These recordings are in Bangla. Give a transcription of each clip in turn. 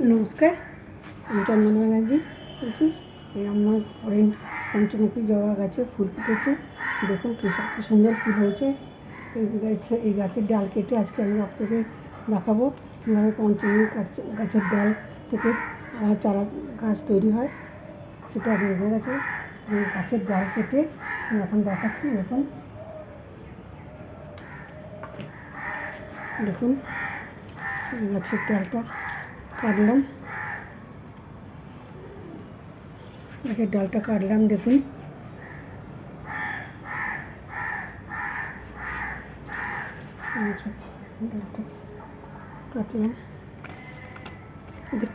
নমস্কার আমি চন্দন ব্যানার্জি বলছি। এই আমার ঘরের পঞ্চমুখী জবা গাছে ফুল ফুটেছে। দেখুন কি কি সুন্দর ফুল হয়েছে। এই গাছে এই গাছের ডাল কেটে আজকে আমি আপনাকে দেখাবো কীভাবে পঞ্চমুখী গাছ- গাছের ডাল থেকে আহ, চারা গাছ তৈরি হয়। সেটা হয়ে গেছে এই গাছের ডাল কেটে আমি এখন দেখাচ্ছি। দেখুন। দেখুন গাছের ডালটা কাটলাম। গাছের ডালটা কাটলাম, দেখুন। কাটলাম।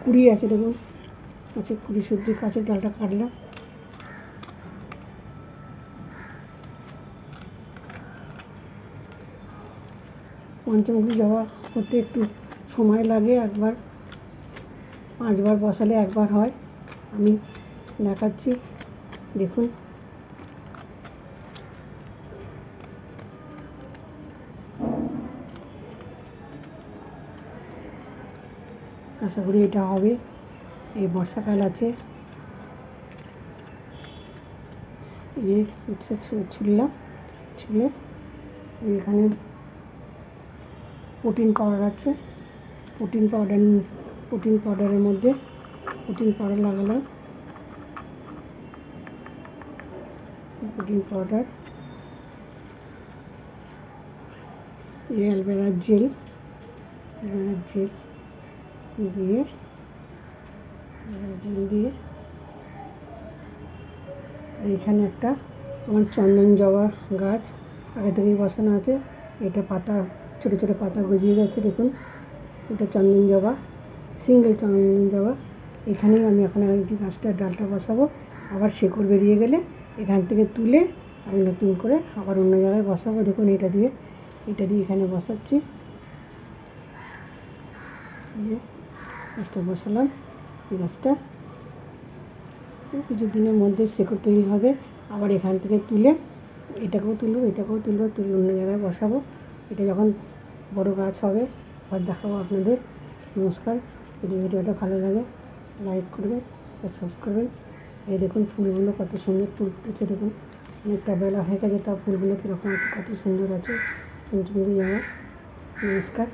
কুড়ি আছে, দেখুন। আছে কুড়ি সবজি গাছের ডালটা কাটলাম। পঞ্চমুখী যাওয়া করতে একটু সময় লাগে একবার। পাঁচবার বসালে একবার হয়। আমি দেখাচ্ছি। দেখুন। আশা করি এটা হবে। এই বর্ষাকাল আছে। এই ছুললাম। ছুলে এখানে প্রোটিন পাউডার আছে। প্রোটিন পাউডার প্রোটিন পাউডারের মধ্যে প্রোটিন পাউডার লাগালাম। প্রোটিন পাউডার, এই অ্যালবেরার জেল অ্যালবেরার জেল দিয়ে জেল দিয়ে। এখানে একটা আমার চন্দন জবা গাছ, আগে থেকেই বসানো আছে। এটা পাতা, ছোটো ছোটো পাতা গজিয়ে গেছে, দেখুন। এটা চন্দন জবা। সিঙ্গেল চন্দন জবা এখানেই আমি এখন এই গাছটার ডালটা বসাবো। আবার শেকড় বেরিয়ে গেলে এখান থেকে তুলে আমি নতুন করে আবার অন্য জায়গায় বসাবো। দেখুন এটা দিয়ে এটা দিয়ে এখানে বসাচ্ছি। গাছটা বসালাম, এই গাছটা। কিছু দিনের মধ্যে শেকড় তৈরি হবে। আবার এখান থেকে তুলে এটাকেও তুলবো এটাকেও তুলবো, তুলে অন্য জায়গায় বসাবো। এটা যখন বড় গাছ হবে আবার দেখাবো আপনাদের। নমস্কার। যদি ভিডিওটা ভালো লাগে লাইক করবেন সাবস্ক্রাইব করবেন। এই দেখুন ফুলগুলো কত সুন্দর ফুল ফুটেছে, দেখুন। অনেকটা বেলা হয়ে গেছে, তা ফুলগুলো কীরকম আছে কত সুন্দর আছে। জামা নমস্কার।